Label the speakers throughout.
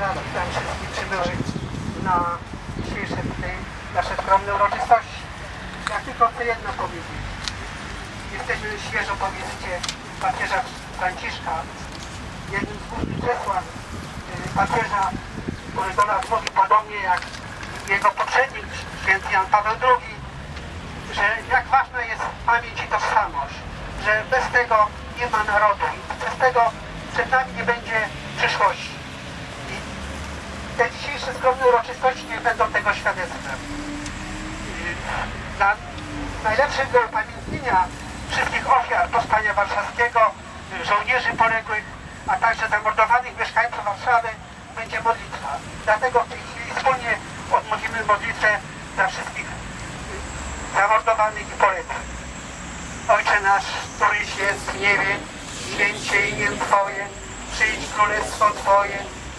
Speaker 1: raz witam wszystkich przybyłych na dzisiejsze tutaj nasze skromne uroczystości. Ja tylko chcę jedno powiedzieć. Jesteśmy świeżo po wizycie papieża Franciszka. Jednym z głównych przesłań y, papieża, który do nas mówi podobnie jak jego poprzednik, święty Jan Paweł II, że jak ważna jest pamięć i tożsamość, że bez tego nie ma narodu i bez tego przed nami nie będzie przyszłości. Te dzisiejsze skromne uroczystości nie będą tego świadectwem. Dla najlepszego upamiętnienia wszystkich ofiar Powstania Warszawskiego, żołnierzy poległych, a także zamordowanych mieszkańców Warszawy będzie modlitwa. Dlatego w tej chwili wspólnie odmówimy modlitwę dla wszystkich zamordowanych i poległych. Ojcze nasz, któryś jest w niebie, święcie imię Twoje, przyjdź królestwo Twoje,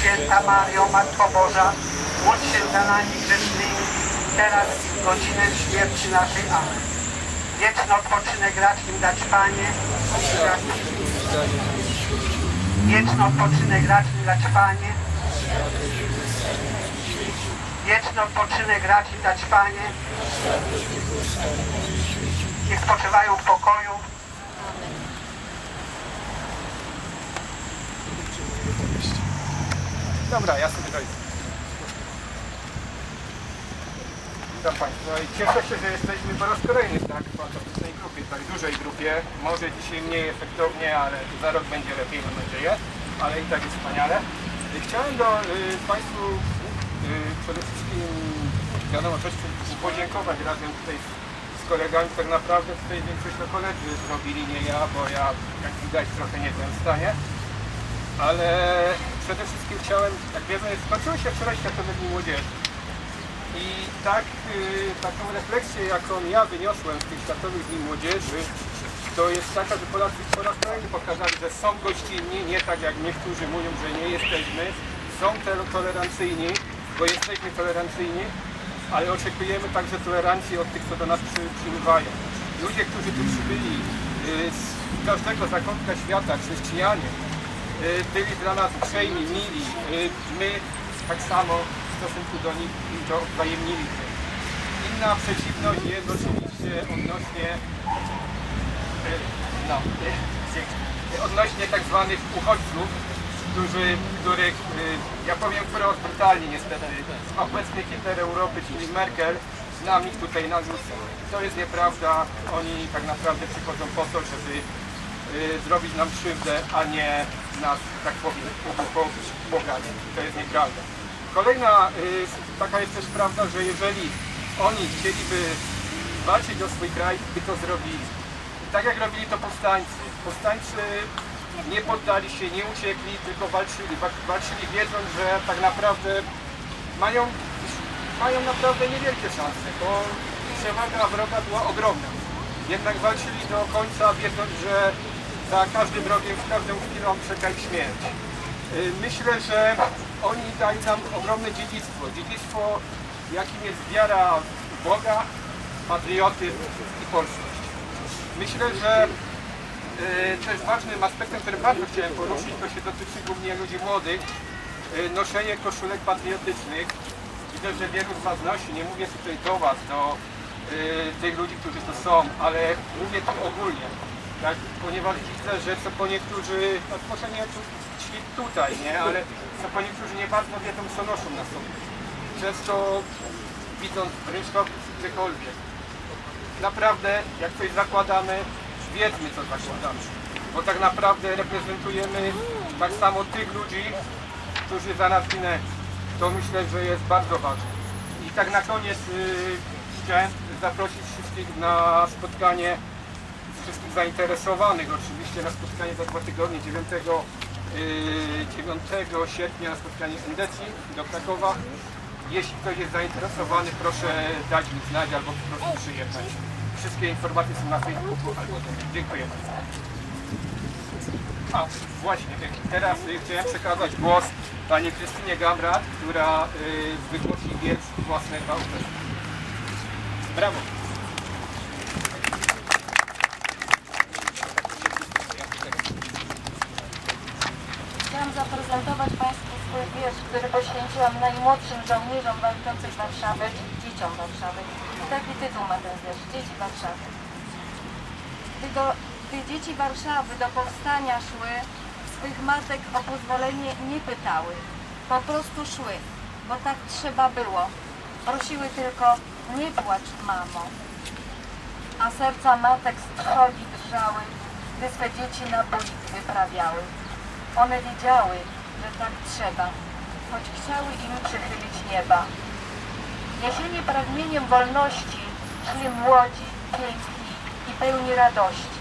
Speaker 1: Święta Mario, Matko Boża, módl się za nami grzesznymi, teraz i w godzinę śmierci naszej. Amen. Wieczny odpoczynek racz im dać Panie. Wieczny odpoczynek racz im dać Panie. Wieczny odpoczynek racz im dać Panie. Niech spoczywają w pokoju.
Speaker 2: Dobra, ja sobie dojdę. Witam Państwa i cieszę się, że jesteśmy po raz kolejny w tak fantastycznej grupie, tak dużej grupie. Może dzisiaj mniej efektownie, ale za rok będzie lepiej, mam nadzieję, ale i tak jest wspaniale. Chciałem do y, Państwu y, przede wszystkim, wiadomo, coś podziękować razem tutaj z, z kolegami. Tak naprawdę tutaj większość to koledzy zrobili, nie ja, bo ja, jak widać, trochę nie w stanie ale przede wszystkim chciałem, jak wiemy, skończyły się wczoraj Światowe Dni Młodzieży. I tak, y, taką refleksję, jaką ja wyniosłem z tych Światowych Dni Młodzieży, to jest taka, że Polacy po raz kolejny pokazali, że są gościnni, nie tak jak niektórzy mówią, że nie jesteśmy, są tolerancyjni, bo jesteśmy tolerancyjni, ale oczekujemy także tolerancji od tych, co do nas przy, przybywają. Ludzie, którzy tu przybyli y, z każdego zakątka świata, chrześcijanie, byli dla nas uprzejmi, mili. Y, My tak samo w stosunku do nich to wzajemnili. Inna przeciwność jest oczywiście odnośnie y, no, y, odnośnie tak zwanych uchodźców, którzy, których, y, ja powiem wprost brutalnie niestety, obecny Hitler Europy, czyli Merkel, nam ich tutaj narzuca. To jest nieprawda, oni tak naprawdę przychodzą po to, żeby y, zrobić nam krzywdę, a nie nas, tak powiem, ubogać. To jest nieprawda. Kolejna y, taka jest też prawda, że jeżeli oni chcieliby walczyć o swój kraj, by to zrobili. Tak jak robili to powstańcy. Powstańcy nie poddali się, nie uciekli, tylko walczyli. Wa- Walczyli wiedząc, że tak naprawdę mają, mają naprawdę niewielkie szanse, bo przewaga wroga była ogromna. Jednak walczyli do końca, wiedząc, że za każdym wrogiem, z każdą chwilą czeka ich śmierć. Y, Myślę, że oni dali nam ogromne dziedzictwo. Dziedzictwo, jakim jest wiara w Boga, patriotyzm i polskość. Myślę, że y, też ważnym aspektem, który bardzo chciałem poruszyć, to się dotyczy głównie ludzi młodych, y, noszenie koszulek patriotycznych. Widzę, że wielu z Was nosi, nie mówię tutaj do Was, do tych ludzi, którzy to są, ale mówię tu ogólnie. Tak? Ponieważ widzę, że co niektórzy, no może nie ci tutaj, nie, ale co niektórzy nie bardzo wiedzą, co noszą na sobie. Często widząc rynsztowców czy gdziekolwiek. Naprawdę, jak coś zakładamy, wiedzmy, co zakładamy. Bo tak naprawdę reprezentujemy tak samo tych ludzi, którzy za nas ginęli. To myślę, że jest bardzo ważne. I tak na koniec yy, chciałem zaprosić wszystkich na spotkanie wszystkich zainteresowanych oczywiście na spotkanie za dwa tygodnie 9, yy, 9 sierpnia na spotkanie Endecji do Krakowa. Jeśli ktoś jest zainteresowany, proszę dać mi znać albo po prostu przyjechać. Wszystkie informacje są na Facebooku albo Dziękuję bardzo. A, właśnie, teraz y, chciałem przekazać głos pani Krystynie Gamrat, która y, wygłosi wiersz własnego autorstwa. Brawo!
Speaker 3: Zaprezentować Państwu swój wiersz, który poświęciłam najmłodszym żołnierzom walczących Warszawy, dzieciom Warszawy. Taki tytuł ma ten wiersz, Dzieci Warszawy. Gdy, do, gdy dzieci Warszawy do powstania szły, swych matek o pozwolenie nie pytały. Po prostu szły, bo tak trzeba było. Prosiły tylko, nie płacz, mamo. A serca matek z trwogi drżały, gdy swe dzieci na bój wyprawiały. One wiedziały, że tak trzeba, choć chciały im przychylić nieba. Jesienie pragnieniem wolności szli młodzi, piękni i pełni radości.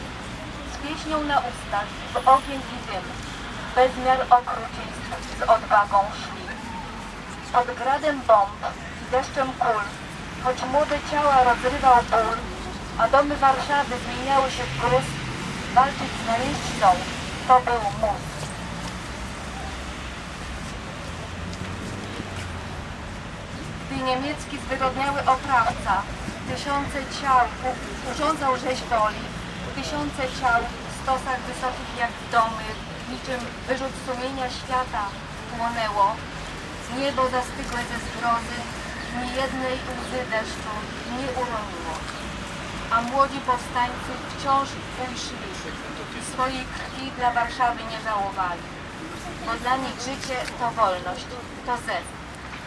Speaker 3: Z pieśnią na ustach, w ogień i dym, bez miar okrucieństw z odwagą szli. Pod gradem bomb i deszczem kul, choć młode ciała rozrywał ból, a domy Warszawy zmieniały się w gruz, walczyć z najeźdźcą to był mus. Gdy niemiecki zwyrodniały oprawca, tysiące ciał urządzał rzeź woli, tysiące ciał w stosach wysokich jak domy, niczym wyrzut sumienia świata płonęło, niebo zastygłe ze zgrozy, ni jednej łzy deszczu nie uroniło, a młodzi powstańcy wciąż buńczyli, swojej krwi dla Warszawy nie żałowali, bo dla nich życie to wolność, to zew,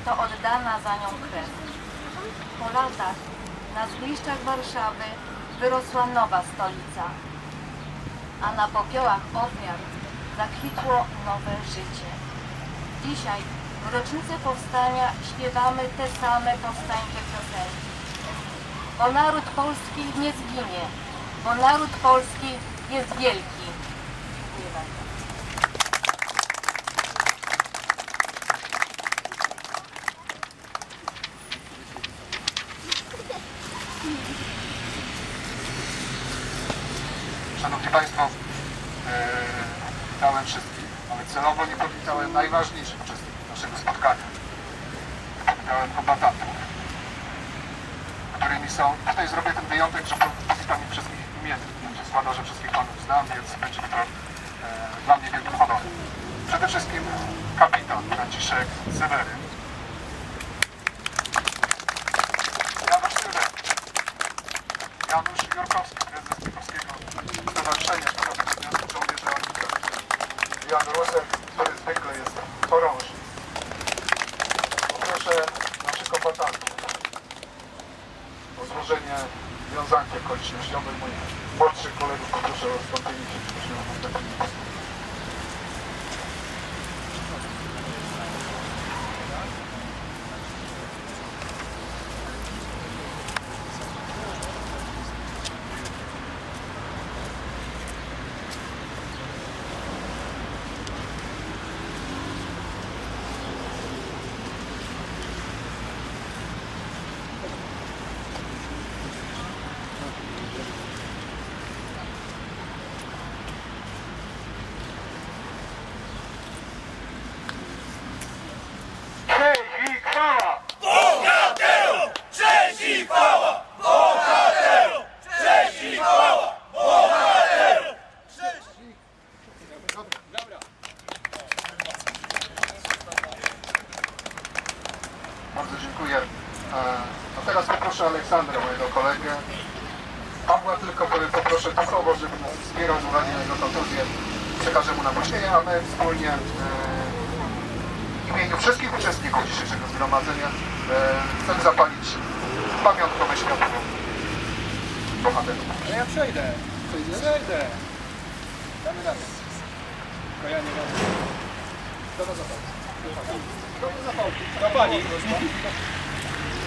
Speaker 3: to oddana za nią krew. Po latach na zgliszczach Warszawy wyrosła nowa stolica, a na popiołach ofiar zakwitło nowe życie. Dzisiaj w rocznicę powstania śpiewamy te same powstańcze piosenki. Bo naród polski nie zginie, bo naród polski jest wielki. Dziękuję bardzo.
Speaker 4: Szanowni Państwo, e, wszystkich, ale celowo nie powitałem najważniejszych uczestników naszego spotkania. Powitałem kombatantów, którymi są, tutaj zrobię ten wyjątek, że powitam ich wszystkich imiennie. Znaczy składa, że wszystkich Panów znam, więc będzie to e, dla mnie wielkim honorem. Przede wszystkim kapitan Franciszek Seweryn. Janusz Sylwek. Janusz Jurkowski, prezes Krakowskiego Stowarzyszenia Szkolnego Związku Żołnierzy Orlika. Jan Rusek, który zwykle jest chorąży. Poproszę naszych kombatantów o złożenie wiązanki okolicznościowej. Moich młodszych kolegów poproszę o wstąpienie się proszę na następnym miejscu. Hej i chwała! Bardzo dziękuję. E, A teraz poproszę Aleksandra, mojego kolegę. Pawła tylko poproszę duchowo, żeby nas wspierał z uwagi na jego. Przekażę mu nagłośnienie, a my wspólnie e, w imieniu wszystkich uczestników dzisiejszego zgromadzenia e, chcemy zapalić pamiątkowe światło bohaterów.
Speaker 2: No ja przejdę. Przejdę. Damy radę. Tylko ja nie radę. Ma zapałki? Zapałki? Zapali.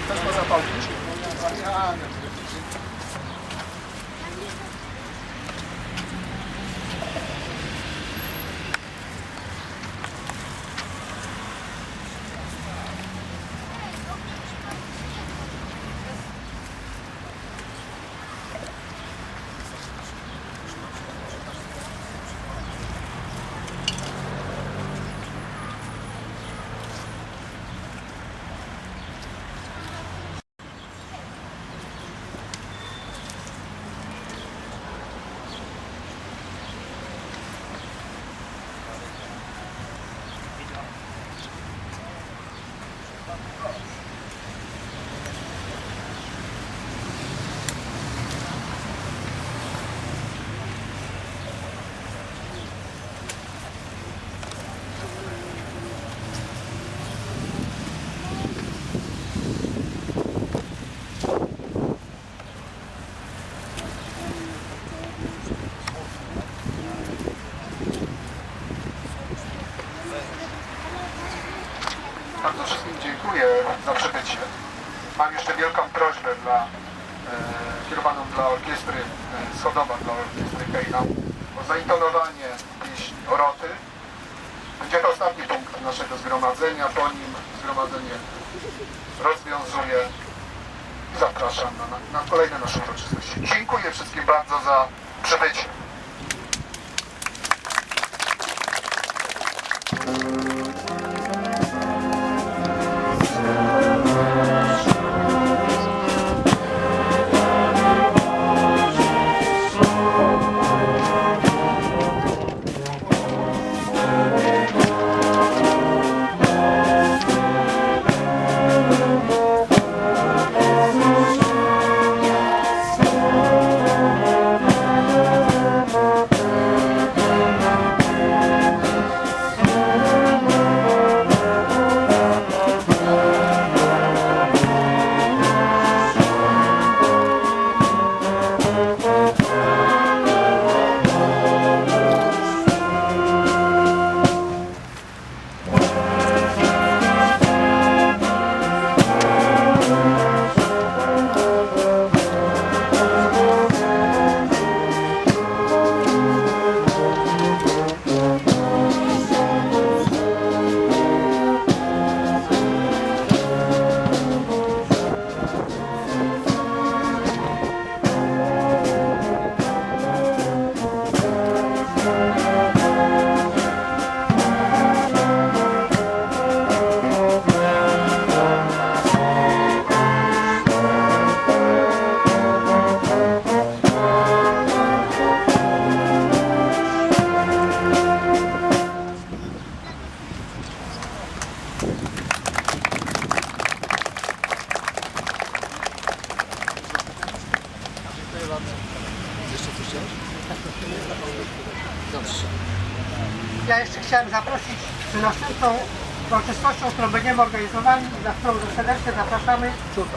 Speaker 2: Ktoś ma zapałki?
Speaker 4: Bardzo wszystkim dziękuję za przybycie. Mam jeszcze wielką prośbę dla, e, kierowaną dla orkiestry e, Schodowa, dla orkiestry Kejna o zaintonowanie pieśni Oroty. Będzie to ostatni punkt naszego zgromadzenia. Po nim zgromadzenie rozwiązuje i zapraszam na, na kolejne nasze uroczystości. Dziękuję wszystkim bardzo za przybycie.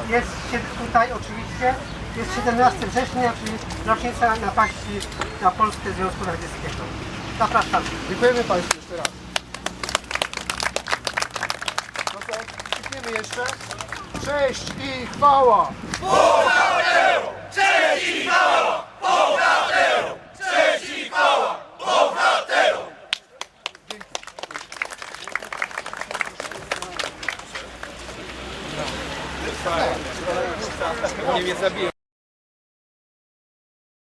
Speaker 1: Jest się tutaj oczywiście, jest 17 września, czyli rocznica napaści na Polskę Związku Radzieckiego. Zapraszamy.
Speaker 4: Dziękujemy Państwu jeszcze raz. No to krzykniemy jeszcze. Cześć i chwała!
Speaker 2: Nie mnie zabiją.